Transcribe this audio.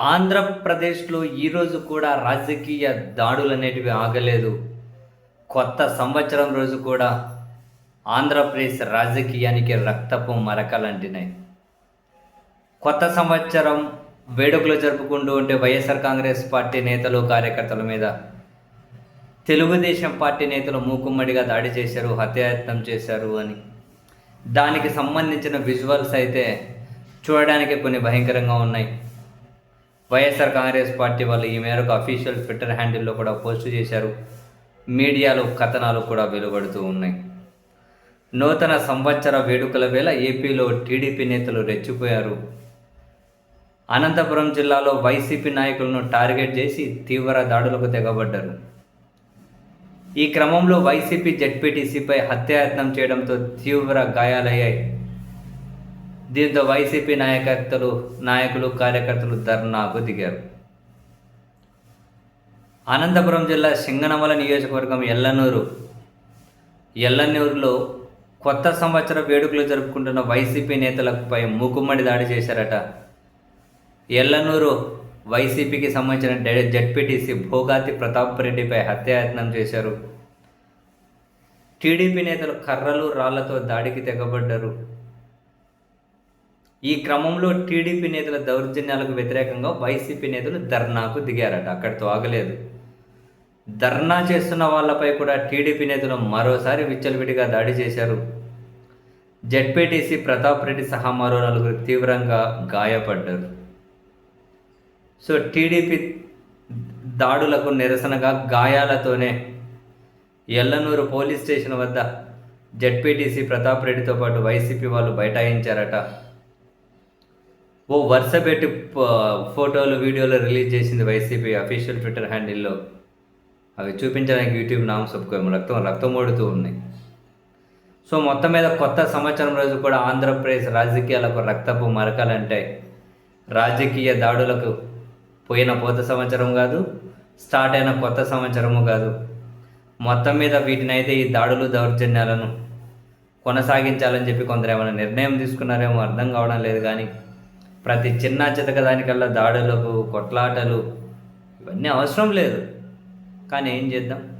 ఆంధ్రప్రదేశ్లో ఈరోజు కూడా రాజకీయ దాడులు అనేటివి ఆగలేదు. కొత్త సంవత్సరం రోజు కూడా ఆంధ్రప్రదేశ్ రాజకీయానికి రక్తపు మరకలంటినాయి కొత్త సంవత్సరం వేడుకలు జరుపుకుంటూ ఉంటే వైఎస్ఆర్ కాంగ్రెస్ పార్టీ నేతలు కార్యకర్తల మీద తెలుగుదేశం పార్టీ నేతలు మూకుమ్మడిగా దాడి చేశారు హత్యాయత్నం చేశారు అని. దానికి సంబంధించిన విజువల్స్ అయితే చూడడానికి కొన్ని భయంకరంగా ఉన్నాయి. వైఎస్ఆర్ కాంగ్రెస్ పార్టీ వాళ్ళు ఈ మేరకు అఫీషియల్ ట్విట్టర్ హ్యాండిల్లో కూడా పోస్ట్ చేశారు. మీడియాలో కథనాలు కూడా వెలువడుతూ ఉన్నాయి. నూతన సంవత్సర వేడుకల వేళ ఏపీలో టీడీపీ నేతలు రెచ్చిపోయారు. అనంతపురం జిల్లాలో వైసీపీ నాయకులను టార్గెట్ చేసి తీవ్ర దాడులకు తెగబడ్డారు. ఈ క్రమంలో వైసీపీ జడ్పీటీసీపై హత్యాయత్నం చేయడంతో తీవ్ర గాయాలయ్యాయి. దీంతో వైసీపీ నాయకర్తలు నాయకులు కార్యకర్తలు ధర్నాకు దిగారు. అనంతపురం జిల్లా సింగనమల నియోజకవర్గం ఎల్లనూరు. ఎల్లనూరులో కొత్త సంవత్సర వేడుకలు జరుపుకుంటున్న వైసీపీ నేతలపై మూకుమ్మడి దాడి చేశారట. ఎల్లనూరు వైసీపీకి సంబంధించిన జడ్పీటీసీ భోగాతి ప్రతాప్ రెడ్డిపై హత్యాయత్నం చేశారు. టీడీపీ నేతలు కర్రలు రాళ్ళతో దాడికి తెగబడ్డారు. ఈ క్రమంలో టీడీపీ నేతల దౌర్జన్యాలకు వ్యతిరేకంగా వైసీపీ నేతలు ధర్నాకు దిగారట. అక్కడితో ఆగలేదు. ధర్నా చేస్తున్న వాళ్ళపై కూడా టీడీపీ నేతలు మరోసారి విచ్చలవిడిగా దాడి చేశారు. జడ్పీటీసీ ప్రతాప్ రెడ్డి సహా మరో నలుగురు తీవ్రంగా గాయపడ్డారు. సో టీడీపీ దాడులకు నిరసనగా గాయాలతోనే ఎల్లనూరు పోలీస్ స్టేషన్ వద్ద జడ్పీటీసీ ప్రతాప్ రెడ్డితో పాటు వైసీపీ వాళ్ళు బైఠాయించారట. ఓ వరుస పెట్టి ఫోటోలు వీడియోలు రిలీజ్ చేసింది వైసీపీ అఫీషియల్ ట్విట్టర్ హ్యాండిల్లో. అవి చూపించడానికి యూట్యూబ్ నామ చెప్పుకోము రక్తం రక్తం ఓడుతూ ఉన్నాయి. సో మొత్తం మీద కొత్త సంవత్సరం రోజు కూడా ఆంధ్రప్రదేశ్ రాజకీయాలకు రక్తపు మరకలంటే రాజకీయ దాడులకు పోయిన పోత సంవత్సరం కాదు స్టార్ట్ అయిన కొత్త సంవత్సరము కాదు. మొత్తం మీద వీటినైతే ఈ దాడులు దౌర్జన్యాలను కొనసాగించాలని చెప్పి కొందరు ఏమైనా నిర్ణయం తీసుకున్నారేమో అర్థం కావడం లేదు కానీ ప్రతి చిన్న చితక దానికల్లా దాడులకు కొట్లాటలు ఇవన్నీ అవసరం లేదు. కానీ ఏం చేద్దాం?